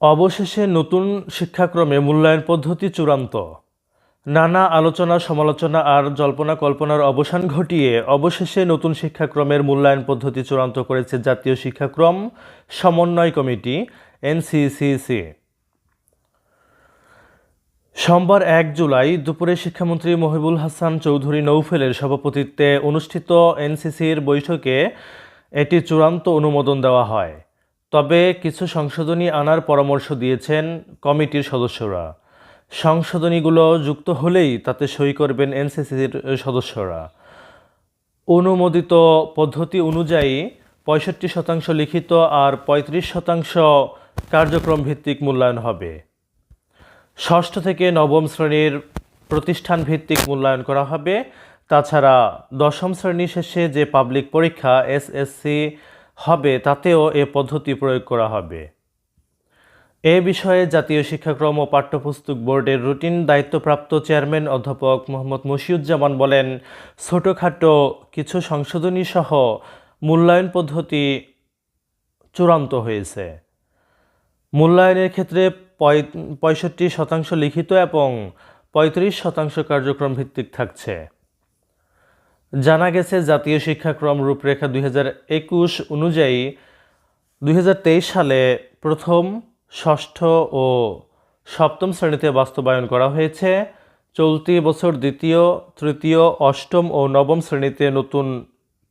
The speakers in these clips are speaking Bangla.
অবশেষে নতুন শিক্ষাক্রমে মূল্যায়ন পদ্ধতি চূড়ান্ত। নানা আলোচনা, সমালোচনা আর জল্পনা কল্পনার অবসান ঘটিয়ে অবশেষে নতুন শিক্ষাক্রমের মূল্যায়ন পদ্ধতি চূড়ান্ত করেছে জাতীয় শিক্ষাক্রম সমন্বয় কমিটি, এনসিসিসি। সোমবার এক জুলাই দুপুরে শিক্ষামন্ত্রী মহিবুল হাসান চৌধুরী নৌফেলের সভাপতিত্বে অনুষ্ঠিত এনসিসির বৈঠকে এটি চূড়ান্ত অনুমোদন দেওয়া হয়। তবে কিছু সংশোধনী আনার পরামর্শ দিয়েছেন কমিটির সদস্যরা। সংশোধনীগুলো যুক্ত হলেই তাতে সই করবেন এনসিসির সদস্যরা। অনুমোদিত পদ্ধতি অনুযায়ী পঁয়ষট্টি শতাংশ লিখিত আর পঁয়ত্রিশ শতাংশ কার্যক্রম ভিত্তিক মূল্যায়ন হবে। ষষ্ঠ থেকে নবম শ্রেণির প্রতিষ্ঠান ভিত্তিক মূল্যায়ন করা হবে। তাছাড়া দশম শ্রেণি শেষে যে পাবলিক পরীক্ষা, এসএসসি হবে, তাতেও এ পদ্ধতি প্রয়োগ করা হবে। এ বিষয়ে জাতীয় শিক্ষাক্রম ও পাঠ্যপুস্তক বোর্ডের রুটিন দায়িত্বপ্রাপ্ত চেয়ারম্যান অধ্যাপক মোহাম্মদ মশিউজ্জামান বলেন, ছোটোখাটো কিছু সংশোধনী সহ মূল্যায়ন পদ্ধতি চূড়ান্ত হয়েছে। মূল্যায়নের ক্ষেত্রে পঁয়- পঁয়ষট্টি শতাংশ লিখিত এবং পঁয়ত্রিশ শতাংশ কার্যক্রম ভিত্তিক থাকছে। জানা গেছে, জাতীয় শিক্ষাক্রম রূপরেখা দুই একুশ অনুযায়ী দুই হাজার তেইশ সালে প্রথম, ষষ্ঠ ও সপ্তম শ্রেণীতে বাস্তবায়ন করা হয়েছে। চলতি বছর দ্বিতীয়, তৃতীয়, অষ্টম ও নবম শ্রেণীতে নতুন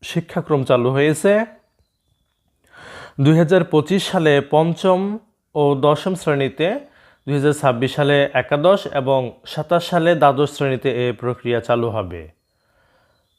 শিক্ষাক্রম চালু হয়েছে। দুই হাজার পঁচিশ সালে পঞ্চম ও দশম শ্রেণীতে, দুই হাজার ছাব্বিশ সালে একাদশ এবং সাতাশ সালে দ্বাদশ শ্রেণীতে এ প্রক্রিয়া চালু হবে।